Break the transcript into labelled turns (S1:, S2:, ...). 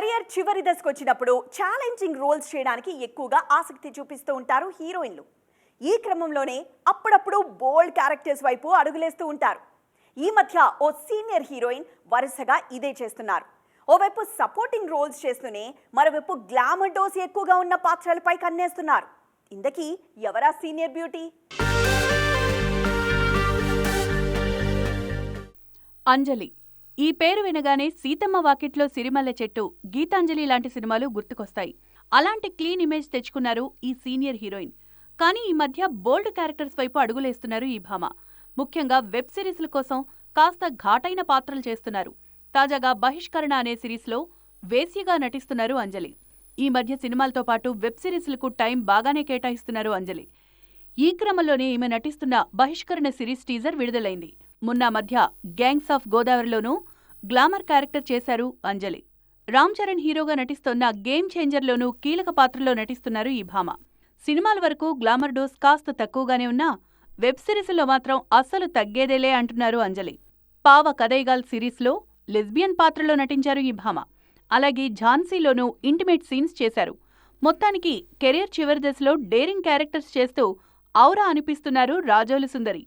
S1: Career చివరి దశకు వచ్చినప్పుడు ఛాలెంజింగ్ రోల్స్ చేయడానికి ఎక్కువగా ఆసక్తి చూపిస్తూ ఉంటారు హీరోయిన్లు. ఈ క్రమంలోనే అప్పుడప్పుడు బోల్డ్ క్యారెక్టర్స్ వైపు అడుగులేస్తూ ఉంటారు. ఈ మధ్య ఓ సీనియర్ హీరోయిన్ వరుసగా ఇదే చేస్తున్నారు. ఓవైపు సపోర్టింగ్ రోల్స్ చేస్తూనే మరోవైపు గ్లామర్ డోస్ ఎక్కువగా ఉన్న పాత్రలపై కన్నేస్తున్నారు. ఇందకీ ఎవరా సీనియర్ బ్యూటీ
S2: అంజలి ఈ పేరు వినగానే సీతమ్మ వాకిట్లో సిరిమల్లె చెట్టు గీతాంజలి లాంటి సినిమాలు గుర్తుకొస్తాయి. అలాంటి క్లీన్ ఇమేజ్ తెచ్చుకున్నారు ఈ సీనియర్ హీరోయిన్. కానీ ఈ మధ్య బోల్డ్ క్యారెక్టర్స్ వైపు అడుగులేస్తున్నారు ఈ భామ. ముఖ్యంగా వెబ్ సిరీస్ల కోసం కాస్త ఘాటైన పాత్రలు చేస్తున్నారు. తాజాగా బహిష్కరణ అనే సిరీస్లో వేసిగా నటిస్తున్నారు అంజలి. ఈ మధ్య సినిమాలతో పాటు వెబ్ సిరీస్లకు టైం బాగానే కేటాయిస్తున్నారు అంజలి. ఈ క్రమంలోనే ఈమె నటిస్తున్న బహిష్కరణ సిరీస్ టీజర్ విడుదలైంది. మొన్న మధ్య గ్యాంగ్స్ ఆఫ్ గోదావరిలోనూ గ్లామర్ క్యారెక్టర్ చేశారు అంజలి. రామ్ చరణ్ హీరోగా నటిస్తోన్న గేమ్ చేంజర్లోనూ కీలక పాత్రలో నటిస్తున్నారు ఈ భామ. సినిమాల వరకు గ్లామర్ డోస్ కాస్త తక్కువగానే ఉన్నా వెబ్ సిరీస్లో మాత్రం అస్సలు తగ్గేదేలే అంటున్నారు అంజలి. పావ కదైగాల్ సిరీస్లో లెస్బియన్ పాత్రలో నటించారు ఈ భామ. అలాగే ఝాన్సీలోనూ ఇంటిమేట్ సీన్స్ చేశారు. మొత్తానికి కెరీర్ చివరి దశలో డేరింగ్ క్యారెక్టర్స్ చేస్తూ ఔరా అనిపిస్తున్నారు రాజోలు సుందరి.